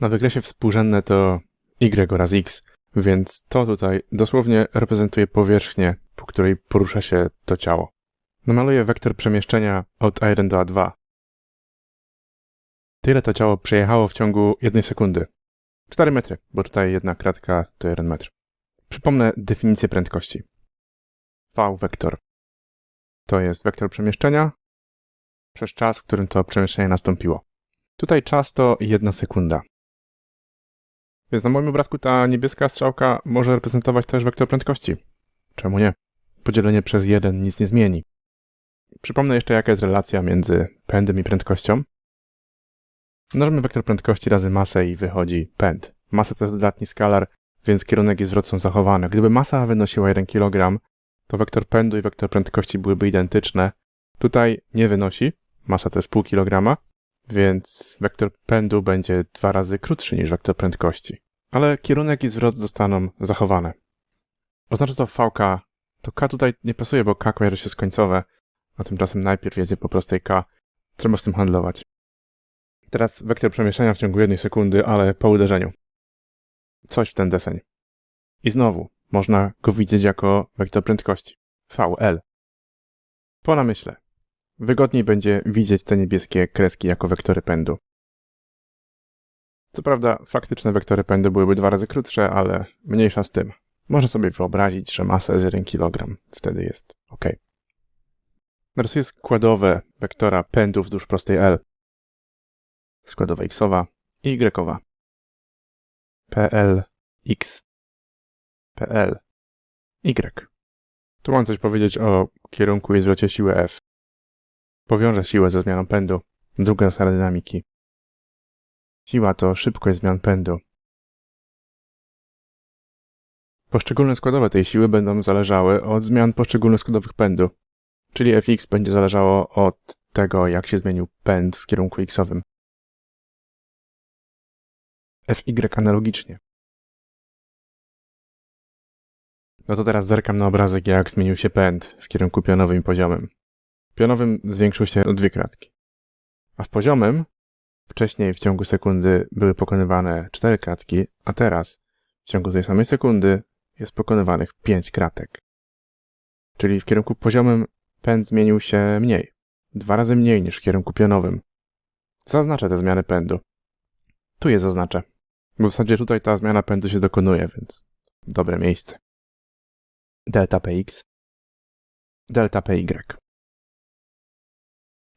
Na wykresie współrzędne to y oraz x, więc to tutaj dosłownie reprezentuje powierzchnię, po której porusza się to ciało. Namaluję wektor przemieszczenia od A1 do A2. Tyle to ciało przejechało w ciągu jednej sekundy. 4 metry, bo tutaj jedna kratka to 1 metr. Przypomnę definicję prędkości. V wektor to jest wektor przemieszczenia przez czas, w którym to przemieszczenie nastąpiło. Tutaj czas to jedna sekunda. Więc na moim obrazku ta niebieska strzałka może reprezentować też wektor prędkości. Czemu nie? Podzielenie przez jeden nic nie zmieni. Przypomnę jeszcze, jaka jest relacja między pędem i prędkością. Mnożymy wektor prędkości razy masę i wychodzi pęd. Masa to jest dodatni skalar, więc kierunek i zwrot są zachowane. Gdyby masa wynosiła 1 kg, to wektor pędu i wektor prędkości byłyby identyczne. Tutaj nie wynosi, masa to jest pół kilograma, więc wektor pędu będzie dwa razy krótszy niż wektor prędkości. Ale kierunek i zwrot zostaną zachowane. Oznacza to VK. To K tutaj nie pasuje, bo K kojarzy się z końcowe, a tymczasem najpierw jedzie po prostej K. Trzeba z tym handlować. Teraz wektor przemieszczania w ciągu jednej sekundy, ale po uderzeniu. Coś w ten deseń. I znowu, można go widzieć jako wektor prędkości. VL. Po namyśle. Wygodniej będzie widzieć te niebieskie kreski jako wektory pędu. Co prawda, faktyczne wektory pędu byłyby dwa razy krótsze, ale mniejsza z tym. Można sobie wyobrazić, że masa jest 1 kg. Wtedy jest ok. Narysuję składowe wektora pędu wzdłuż prostej L. Składowa xowa i y. PL x PL y. Tu mam coś powiedzieć o kierunku i zwrocie siły F. Powiążę siłę ze zmianą pędu. Druga zasada dynamiki. Siła to szybkość zmian pędu. Poszczególne składowe tej siły będą zależały od zmian poszczególnych składowych pędu, czyli fx będzie zależało od tego, jak się zmienił pęd w kierunku xowym. fy analogicznie. No to teraz zerkam na obrazek, jak zmienił się pęd w kierunku pionowym i poziomym. Pionowym zwiększył się o dwie kratki. A w poziomym wcześniej w ciągu sekundy były pokonywane cztery kratki, a teraz w ciągu tej samej sekundy jest pokonywanych pięć kratek. Czyli w kierunku poziomym pęd zmienił się mniej. Dwa razy mniej niż w kierunku pionowym. Zaznaczę te zmiany pędu. Tu je zaznaczę. Bo w zasadzie tutaj ta zmiana pędu się dokonuje, więc dobre miejsce. Delta Px. Delta Py.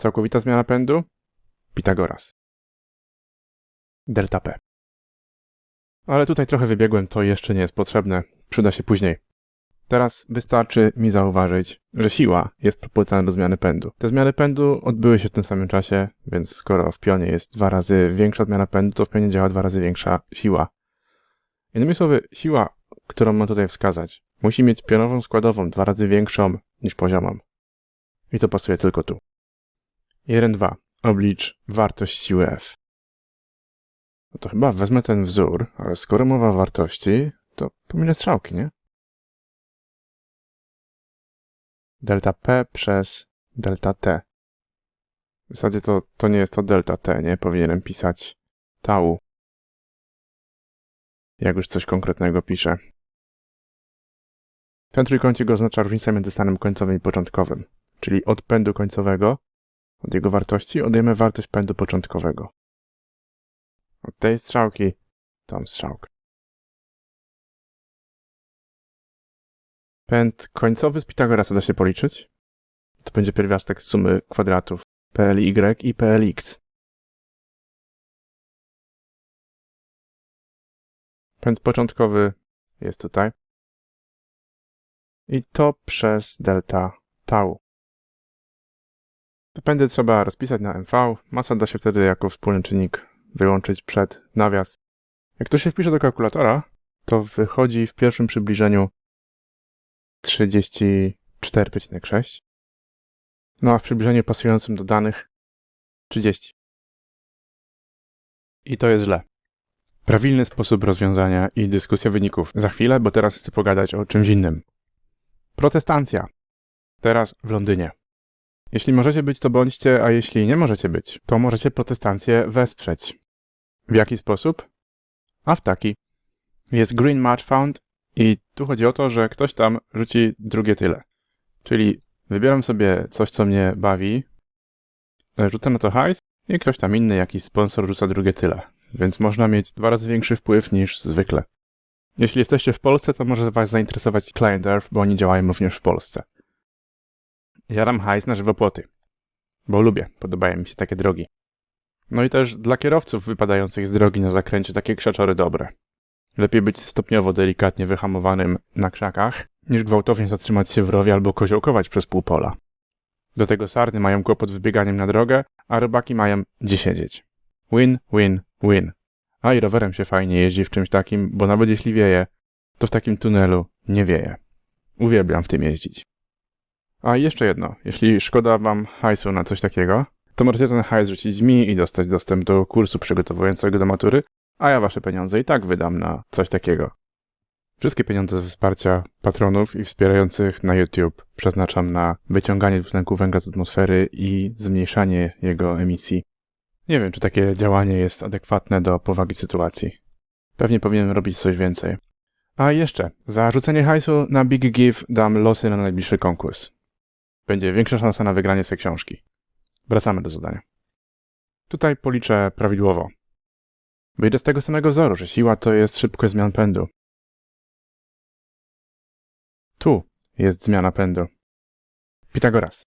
Całkowita zmiana pędu? Pitagoras. Delta P. Ale tutaj trochę wybiegłem, to jeszcze nie jest potrzebne. Przyda się później. Teraz wystarczy mi zauważyć, że siła jest proporcjonalna do zmiany pędu. Te zmiany pędu odbyły się w tym samym czasie, więc skoro w pionie jest dwa razy większa odmiana pędu, to w pionie działa dwa razy większa siła. Innymi słowy, siła, którą mam tutaj wskazać, musi mieć pionową składową dwa razy większą niż poziomą. I to pasuje tylko tu. 1.2. Oblicz wartość siły F. No to chyba wezmę ten wzór, ale skoro mowa o wartości, to pominę strzałki, nie? Delta P przez delta T. W zasadzie to, to nie jest to delta T, nie? Powinienem pisać tau. Jak już coś konkretnego piszę. Ten trójkącik oznacza różnicę między stanem końcowym i początkowym, czyli od pędu końcowego, od jego wartości, odejmę wartość pędu początkowego. Od tej strzałki tą strzałkę. Pęd końcowy z Pitagorasa da się policzyć. To będzie pierwiastek sumy kwadratów PLY i PLX. Pęd początkowy jest tutaj. I to przez delta tau. Pędy trzeba rozpisać na MV. Masa da się wtedy jako wspólny czynnik wyłączyć przed nawias. Jak to się wpisze do kalkulatora, to wychodzi w pierwszym przybliżeniu 34,6. No a w przybliżeniu pasującym do danych 30. I to jest źle. Prawilny sposób rozwiązania i dyskusja wyników za chwilę, bo teraz chcę pogadać o czymś innym. Protestancja. Teraz w Londynie. Jeśli możecie być, to bądźcie, a jeśli nie możecie być, to możecie protestancję wesprzeć. W jaki sposób? A w taki. Jest green match found i tu chodzi o to, że ktoś tam rzuci drugie tyle. Czyli wybieram sobie coś, co mnie bawi, rzucę na to hajs i ktoś tam inny, jakiś sponsor rzuca drugie tyle. Więc można mieć dwa razy większy wpływ niż zwykle. Jeśli jesteście w Polsce, to może Was zainteresować Client Earth, bo oni działają również w Polsce. Jaram hajs na żywopłoty, bo lubię, podobają mi się takie drogi. No i też dla kierowców wypadających z drogi na zakręcie takie krzaczory dobre. Lepiej być stopniowo delikatnie wyhamowanym na krzakach, niż gwałtownie zatrzymać się w rowie albo koziołkować przez pół pola. Do tego sarny mają kłopot z wybieganiem na drogę, a rybaki mają gdzie siedzieć. Win, win, win. A i rowerem się fajnie jeździ w czymś takim, bo nawet jeśli wieje, to w takim tunelu nie wieje. Uwielbiam w tym jeździć. A jeszcze jedno. Jeśli szkoda wam hajsu na coś takiego, to możecie ten hajs rzucić mi i dostać dostęp do kursu przygotowującego do matury, a ja wasze pieniądze i tak wydam na coś takiego. Wszystkie pieniądze ze wsparcia patronów i wspierających na YouTube przeznaczam na wyciąganie dwutlenku węgla z atmosfery i zmniejszanie jego emisji. Nie wiem, czy takie działanie jest adekwatne do powagi sytuacji. Pewnie powinienem robić coś więcej. A jeszcze, za rzucenie hajsu na Big Give dam losy na najbliższy konkurs. Będzie większa szansa na wygranie tej książki. Wracamy do zadania. Tutaj policzę prawidłowo. Wyjdę z tego samego wzoru, że siła to jest szybkość zmian pędu. Tu jest zmiana pędu. Pitagoras.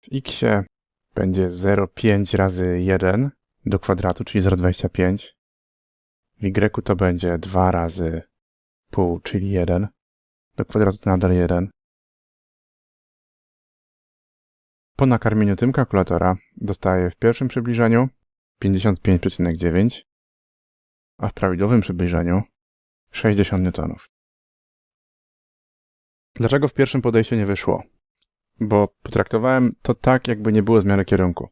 W x będzie 0,5 razy 1 do kwadratu, czyli 0,25. W y to będzie 2 razy pół, czyli 1. Do kwadratu nadal 1. Po nakarmieniu tym kalkulatora dostaję w pierwszym przybliżeniu 55,9, a w prawidłowym przybliżeniu 60 N. Dlaczego w pierwszym podejściu nie wyszło? Bo potraktowałem to tak, jakby nie było zmiany kierunku.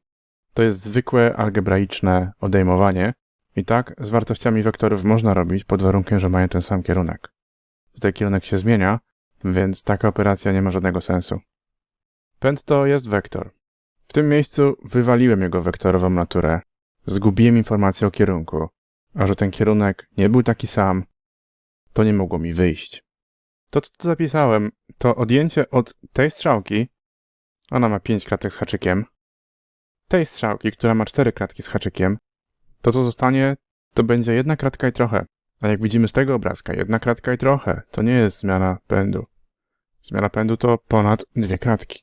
To jest zwykłe algebraiczne odejmowanie i tak z wartościami wektorów można robić pod warunkiem, że mają ten sam kierunek. Tutaj kierunek się zmienia, więc taka operacja nie ma żadnego sensu. Pęd to jest wektor. W tym miejscu wywaliłem jego wektorową naturę, zgubiłem informację o kierunku, a że ten kierunek nie był taki sam, to nie mogło mi wyjść. To, co tu zapisałem, to odjęcie od tej strzałki, ona ma 5 kratek z haczykiem, tej strzałki, która ma 4 kratki z haczykiem, to co zostanie, to będzie jedna kratka i trochę. A jak widzimy z tego obrazka, jedna kratka i trochę to nie jest zmiana pędu. Zmiana pędu to ponad dwie kratki.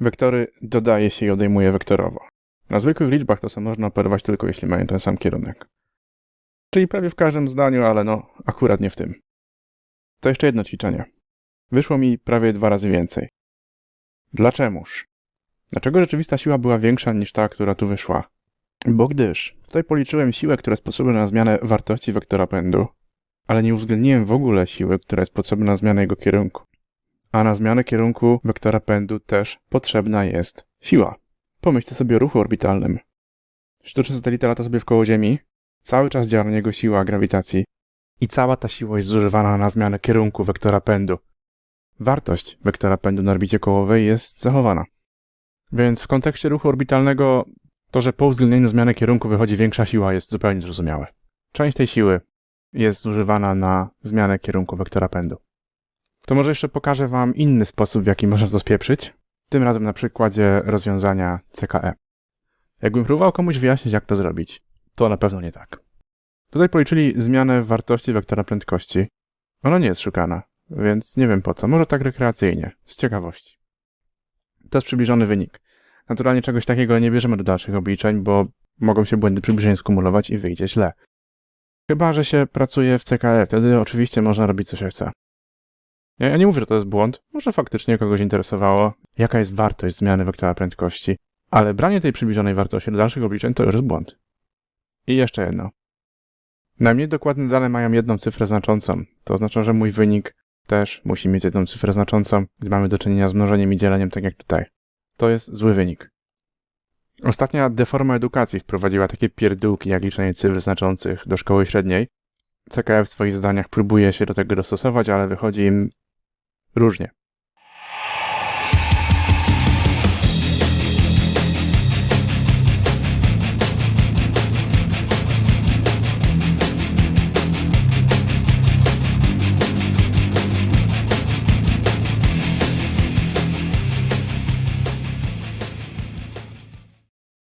Wektory dodaje się i odejmuje wektorowo. Na zwykłych liczbach to są można operować tylko jeśli mają ten sam kierunek. Czyli prawie w każdym zdaniu, ale no, akurat nie w tym. To jeszcze jedno ćwiczenie. Wyszło mi prawie dwa razy więcej. Dlaczegoż? Dlaczego rzeczywista siła była większa niż ta, która tu wyszła? Bo gdyż tutaj policzyłem siłę, która jest potrzebna na zmianę wartości wektora pędu, ale nie uwzględniłem w ogóle siły, która jest potrzebna na zmianę jego kierunku. A na zmianę kierunku wektora pędu też potrzebna jest siła. Pomyślcie sobie o ruchu orbitalnym. Sztuczny satelita lata sobie w koło Ziemi, cały czas działa na niego siła grawitacji i cała ta siła jest zużywana na zmianę kierunku wektora pędu. Wartość wektora pędu na orbicie kołowej jest zachowana. Więc w kontekście ruchu orbitalnego to, że po uwzględnieniu zmiany kierunku wychodzi większa siła jest zupełnie zrozumiałe. Część tej siły jest zużywana na zmianę kierunku wektora pędu. To może jeszcze pokażę Wam inny sposób, w jaki można to spieprzyć, tym razem na przykładzie rozwiązania CKE. Jakbym próbował komuś wyjaśnić, jak to zrobić, to na pewno nie tak. Tutaj policzyli zmianę wartości wektora prędkości. Ona nie jest szukana, więc nie wiem po co, może tak rekreacyjnie, z ciekawości. To jest przybliżony wynik. Naturalnie czegoś takiego nie bierzemy do dalszych obliczeń, bo mogą się błędy przybliżeń skumulować i wyjdzie źle. Chyba, że się pracuje w CKE, wtedy oczywiście można robić co się chce. Ja, ja nie mówię, że to jest błąd, może faktycznie kogoś interesowało, jaka jest wartość zmiany wektora prędkości, ale branie tej przybliżonej wartości do dalszych obliczeń to już jest błąd. I jeszcze jedno. Najmniej dokładne dane mają jedną cyfrę znaczącą. To oznacza, że mój wynik też musi mieć jedną cyfrę znaczącą, gdy mamy do czynienia z mnożeniem i dzieleniem, tak jak tutaj. To jest zły wynik. Ostatnia deforma edukacji wprowadziła takie pierdółki jak liczenie cyfr znaczących do szkoły średniej. CKF w swoich zadaniach próbuje się do tego dostosować, ale wychodzi im różnie.